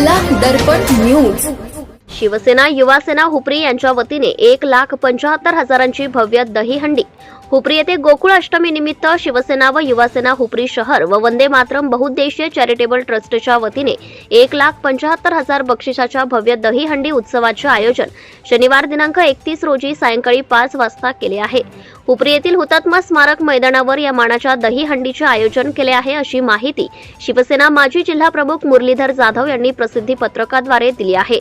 दर्पण news. Shiv Sena Yuva Sena Hupari यांच्या वतीने एक लाख पंचाहत्तर हजारांची भव्य दहीहंडी. हुपरी येथे गोकुळ अष्टमी निमित्त शिवसेना व युवासेना हुपरी शहर व वंदे मातरम बहुउद्देशीय चॅरिटेबल ट्रस्टच्या वतीने एक लाख पंचाहत्तर हजार बक्षिसाच्या भव्य दहीहंडी उत्सवाचे आयोजन शनिवार दिनांक एकतीस रोजी सायंकाळी पाच वाजता केले आहे. हुपरी येथील हुतात्मा स्मारक मैदानावर या मानाच्या दहीहंडीचे आयोजन केले आहे अशी माहिती शिवसेना माजी जिल्हा प्रमुख मुरलीधर जाधव यांनी प्रसिद्धी पत्रकाद्वारे दिली आहे.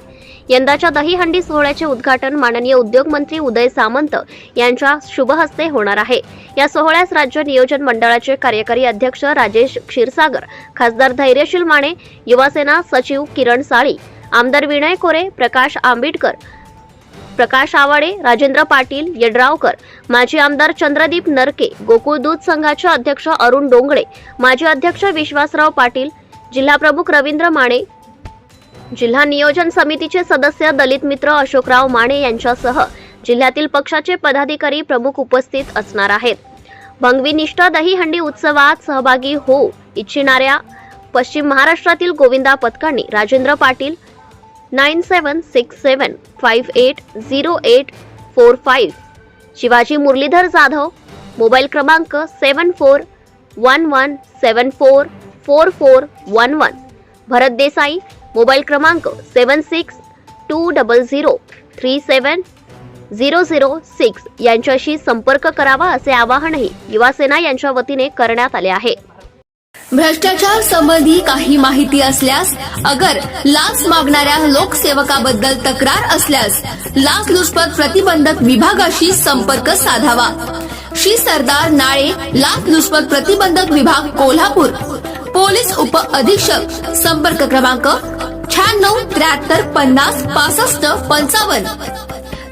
यंदाच्या दहीहंडी सोहळ्याचे उद्घाटन माननीय उद्योगमंत्री उदय सामंत यांच्या शुभहस्ते होणार होणार आहे. या सोहळ्यास राज्य नियोजन मंडळाचे कार्यकारी अध्यक्ष राजेश क्षीरसागर खासदार धैर्यशील माने युवासेना सचिव किरण साळी आमदार विनय कोरे प्रकाश आंबेडकर प्रकाश आवाडे राजेंद्र पाटील यड्रावकर माजी आमदार चंद्रदीप नरके गोकुळ दूध संघाचे अध्यक्ष अरुण डोंगळे माजी अध्यक्ष विश्वासराव पाटील जिल्हाप्रमुख रवींद्र माने जिल्हा नियोजन समितीचे सदस्य दलित मित्र अशोकराव माने यांच्यासह जिल्ह्यातील पक्षाचे पदाधिकारी प्रमुख उपस्थित असणार आहेत. भंगवीनिष्ठ दहीहंडी उत्सवात सहभागी होऊ इच्छिणाऱ्या पश्चिम महाराष्ट्रातील गोविंदा पथकांनी Rajendra Patil nine seven six seven five eight zero eight four five Shivaji Muralidhar Jadhav mobile क्रमांक seven four one one seven four four four one one Bharat Desai mobile क्रमांक seven six two double zero three seven zero zero six यांच्याशी संपर्क करावा असे आवाहनही युवासेना यांच्या वतीने करण्यात आले आहे. भ्रष्टाचार संबंधी काही माहिती असल्यास अगर लाच मागणाऱ्या लोकसेवकाबद्दल तक्रार असल्यास लाच लुचपत प्रतिबंधक विभागाशी संपर्क साधावा. श्री सरदार नाळे लाच लुचपत प्रतिबंधक विभाग कोल्हापूर. पोलीस उप अधीक्षक संपर्क क्रमांक शहाण्णव त्र्याहत्तर पन्नास पासष्ट पंचावन्न.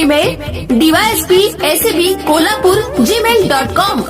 Email DYSP ACB Kolhapur Gmail dot com